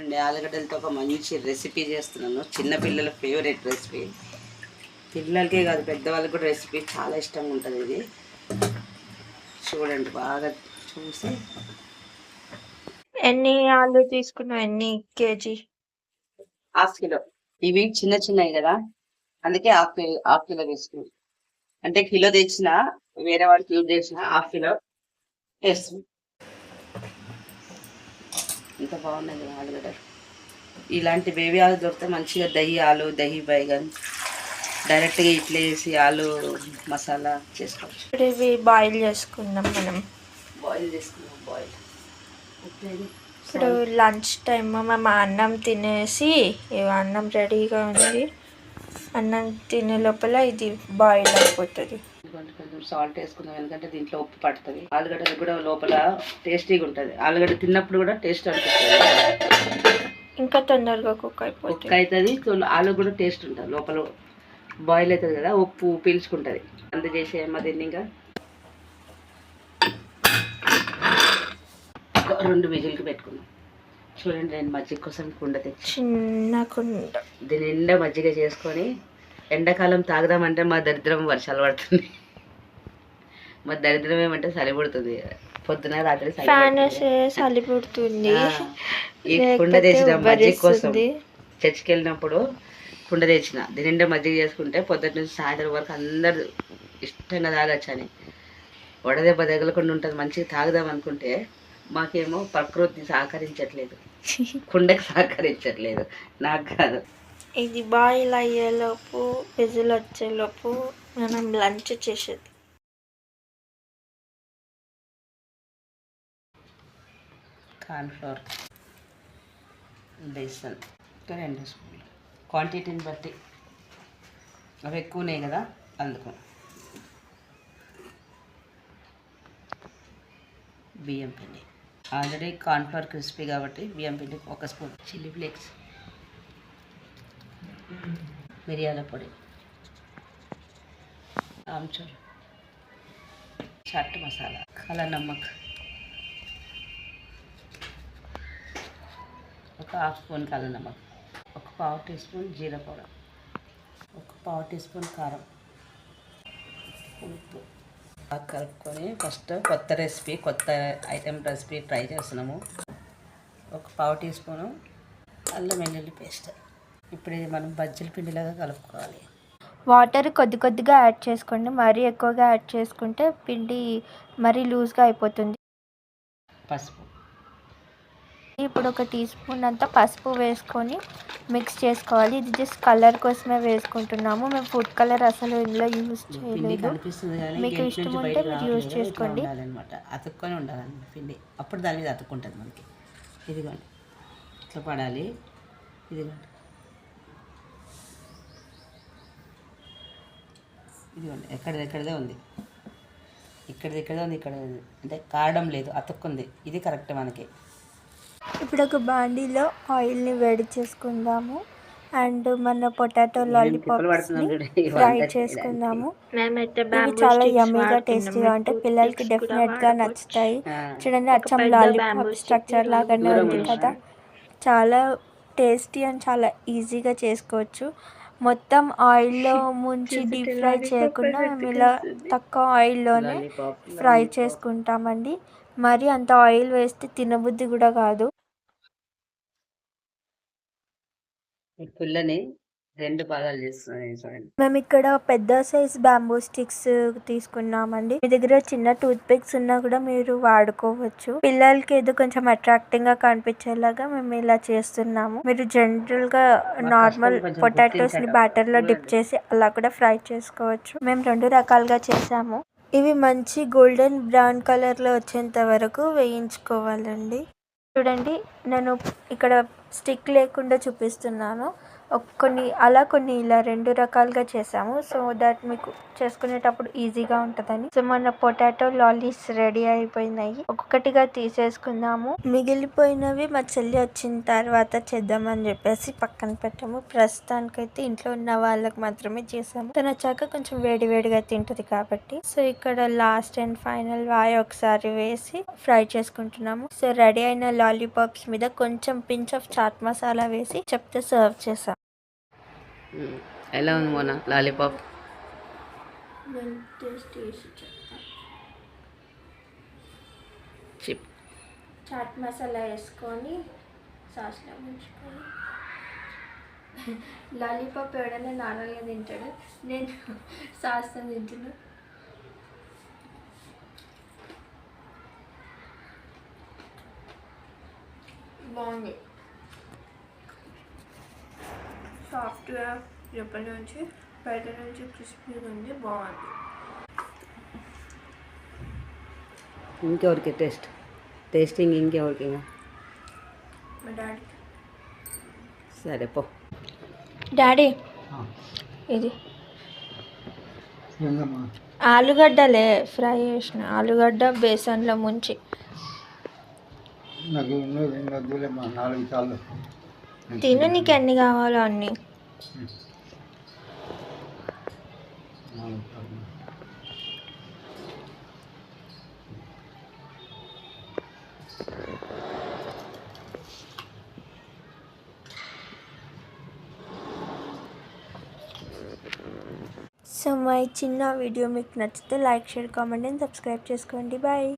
అండి ఆలుగడ్డలతో ఒక మంచి రెసిపీ చేస్తున్నాను. చిన్న పిల్లల ఫేవరెట్ రెసిపీ పిల్లలకే కాదు పెద్దవాళ్ళకి కూడా రెసిపీ చాలా ఇష్టంగా ఉంటుంది ఇది. చూడండి బాగా చూసి. ఎన్ని ఆలు తీసుకున్నావు? ఎన్ని కేజీ? Half kilo. ఇవి చిన్న చిన్నవి కదా. అందుకే హాఫ్ కిలో హాఫ్ కిలో తీసుకున్నాం. అంటే కిలో తెచ్చిన వేరే వాడికి యూజ్ చేసిన హాఫ్ కిలో వేస్తుంది ఇంత బాగున్నది ఆలుగడ్డ ఇలాంటి బేబీ ఆలు దొరికితే మంచిగా దహి ఆలు దహి బైగన్. డైరెక్ట్గా ఇట్లా వేసి ఆలు మసాలా చేసుకోవచ్చు. ఇప్పుడు ఇవి బాయిల్ చేసుకుందాం మనం. బాయిల్ చేసుకున్నాం బాయిల్ ఇప్పుడు లంచ్ టైమ్ మేము అన్నం తినేసి అన్నం రెడీగా ఉంది. అన్నం తినే లోపల ఇది బాయిల్ అయిపోతుంది. కొంచెం కొంచెం సాల్ట్ వేసుకుందాం. ఎందుకంటే దీంట్లో ఉప్పు పడుతుంది. ఆలుగడ్డ కూడా లోపల టేస్టీగా ఉంటుంది. ఆలుగడ్డ తిన్నప్పుడు కూడా టేస్ట్ అనిపిస్తుంది. ఇంకా తొందరగా కుక్ అయిపోతుంది. అవుతుంది ఆలు కూడా టేస్ట్ ఉంటుంది. లోపల బాయిల్ అవుతుంది కదా ఉప్పు పీల్చుకుంటుంది. అంత చేసేయమ్మా దీన్ని ఇంకా. రెండు విజిల్కి పెట్టుకున్నాం చూడండి నేను మజ్జిగ కోసం కుండ తెచ్చి. చిన్న కుండ. దీని నిండా మజ్జిగ చేసుకొని ఎండాకాలం తాగుదామంటే మా దరిద్రం వర్షాలు పడుతుంది. మా దరిద్రం ఏమంటే చలి పుడుతుంది పొద్దున రాత్రి చలి ఫ్యాన్ పడుతుంది. చలి ఈ కుండ తెచ్చిన మజ్జిగ కోసం. చర్చికి వెళ్ళినప్పుడు కుండ తెచ్చిన దీని నిండా మజ్జిగ చేసుకుంటే పొద్దున్న నుంచి సాయంత్రం వరకు అందరు ఇష్టంగా తాగొచ్చు అని వడదెబ్బ తగలకుండా ఉంటుంది మంచిగా తాగుదాం అనుకుంటే మాకేమో ప్రకృతి సహకరించట్లేదు. కుండకి సహకరించట్లేదు. నాకు కాదు. ఇది బాయిల్ అయ్యేలోపు విజిల్ వచ్చేలోపు మనం లంచ్ చేసేది. కార్న్ఫ్లవర్ బేసన్. ఇంకా రెండు స్పూన్లు క్వాంటిటీని బట్టి. అవి ఎక్కువనే కదా అందుకు. బియ్యం పిండి. ఆల్రెడీ కార్న్ఫ్లవర్ క్రిస్పీ కాబట్టి బియ్యం పిండి ఒక స్పూన్. Chilli flakes. మిరియాల పొడి. ఆమ్చూర్. చాట్ మసాలా. కాలా ఒక హాఫ్ స్పూన్ కాలం నమక్ ఒక పావు టీ స్పూన్ జీరా పౌడర్ ఒక పావు టీ స్పూన్ కారం. ఉప్పు. బాగా కలుపుకొని ఫస్ట్ కొత్త రెసిపీ కొత్త ఐటెం రెసిపీ ట్రై చేస్తున్నాము. ఒక పావు టీ స్పూను అల్లం వెల్లుల్లి పేస్ట్. ఇప్పుడు ఇది మనం బజ్జీల పిండిలాగా కలుపుకోవాలి. వాటర్ కొద్ది కొద్దిగా యాడ్ చేసుకోండి. మరీ ఎక్కువగా యాడ్ చేసుకుంటే పిండి మరీ లూజ్గా అయిపోతుంది. పసుపు. ఇప్పుడు ఒక టీ స్పూన్ అంతా పసుపు వేసుకొని మిక్స్ చేసుకోవాలి. ఇది జస్ట్ కలర్ కోసమే వేసుకుంటున్నాము. మేము ఫుడ్ కలర్ అసలు ఇందులో యూజ్ చేయలేదు. మీకు ఇష్టం ఉంటే మీరు యూజ్ చేసుకోండి. అతుక్కొని ఉండాలన్నమాట పిండి. అప్పుడు దాని మీద అతుక్కుంటుంది మనకి. ఇదిగోండి. ఇట్లా పడాలి. ఇదిగోండి. ఇదిగోండి. ఎక్కడిది ఎక్కడిదే ఉంది. ఇక్కడిది ఇక్కడే ఉంది ఇక్కడ అంటే కారడం లేదు. అతుక్కుంది. ఇది కరెక్ట్ మనకి. ఇప్పుడు ఒక బాండీలో ఆయిల్ని వేడి చేసుకుందాము. అండ్ మన పొటాటో లాలీపాప్స్ ఫ్రై చేసుకుందాము. ఇవి చాలా యమ్మీగా టేస్టీగా ఉంటాయి. పిల్లలకి డెఫినెట్గా డెఫినెట్గా నచ్చుతాయి. చూడండి అచ్చం లాలీపాప్ స్ట్రక్చర్ లాగానే ఉంది కదా. చాలా టేస్టీ అండ్ చాలా ఈజీగా చేసుకోవచ్చు. మొత్తం ఆయిల్లో ముంచి డీప్ ఫ్రై చేయకుండా మేము ఇలా తక్కువ ఆయిల్లోనే ఫ్రై చేసుకుంటామండి. మరి అంత ఆయిల్ వేస్తే తినబుద్ధి కూడా కాదు. ఈ పుల్లని రెండు భాగాలు చేస్తున్నాను చూడండి. మేము ఇక్కడ పెద్ద సైజ్ బ్యాంబూ స్టిక్స్ తీసుకున్నామండి. మీ దగ్గర చిన్న టూత్ పిక్స్ ఉన్నా కూడా మీరు వాడుకోవచ్చు. పిల్లలకి ఏదో కొంచెం అట్రాక్టింగ్గా కనిపించేలాగా మేము ఇలా చేస్తున్నాము. మీరు జనరల్గా నార్మల్ పొటాటోస్ని. బ్యాటర్లో డిప్ చేసి అలా కూడా ఫ్రై చేసుకోవచ్చు. మేము రెండు రకాలుగా చేసాము ఇవి మంచి గోల్డెన్ బ్రౌన్ కలర్లో వచ్చేంత వరకు వేయించుకోవాలండి. చూడండి నేను ఇక్కడ స్టిక్ లేకుండా చూపిస్తున్నాను. కొన్ని అలా కొన్ని ఇలా రెండు రకాలుగా చేసాము. సో దట్ మీకు చేసుకునేటప్పుడు ఈజీగా ఉంటుందని. సో మన పొటాటో లాలీస్ రెడీ అయిపోయినాయి. ఒక్కొక్కటిగా తీసేసుకుందాము. మిగిలిపోయినవి మా చెల్లి వచ్చిన తర్వాత చేద్దామని చెప్పేసి పక్కన పెట్టాము. ప్రస్తుతానికైతే ఇంట్లో ఉన్న వాళ్ళకి మాత్రమే చేసాము. తను వచ్చాక కొంచెం వేడి వేడిగా తింటది కాబట్టి. సో ఇక్కడ లాస్ట్ అండ్ ఫైనల్ వాయి ఒకసారి వేసి ఫ్రై చేసుకుంటున్నాము. సో రెడీ అయిన లాలీపాప్స్ మీద కొంచెం పించ్ ఆఫ్ చాట్ మసాలా వేసి చెప్తే సర్వ్ చేసాం. ఎలా ఉంది మొన్న లాలీపాప్? చిప్ చాట్ మసాలా వేసుకొని సాస్లో ముంచుకొని. లాలీపాప్ ఎవడైనా నార్మల్గా తింటాడు? నేను సాస్తో తింటున్నా. బాగుంది. సాఫ్ట్గా లోపల నుంచి బయట నుంచి క్రిస్పీగా ఉంది బాగుంది. ఇంకెవరికి టేస్ట్? టేస్టింగ్ ఇంకెవరికి? మా డాడీ. సరే పో. డాడీ ఇది. ఆలుగడ్డలే ఫ్రై చేసిన. ఆలుగడ్డ బేసన్లో ముంచి. నాకు నాలుగు చాలు. తిను నీకు ఎన్ని కావాలో అన్ని. సో మై చిన్న వీడియో మీకు నచ్చితే like share comment and subscribe చేసుకోండి. బాయ్.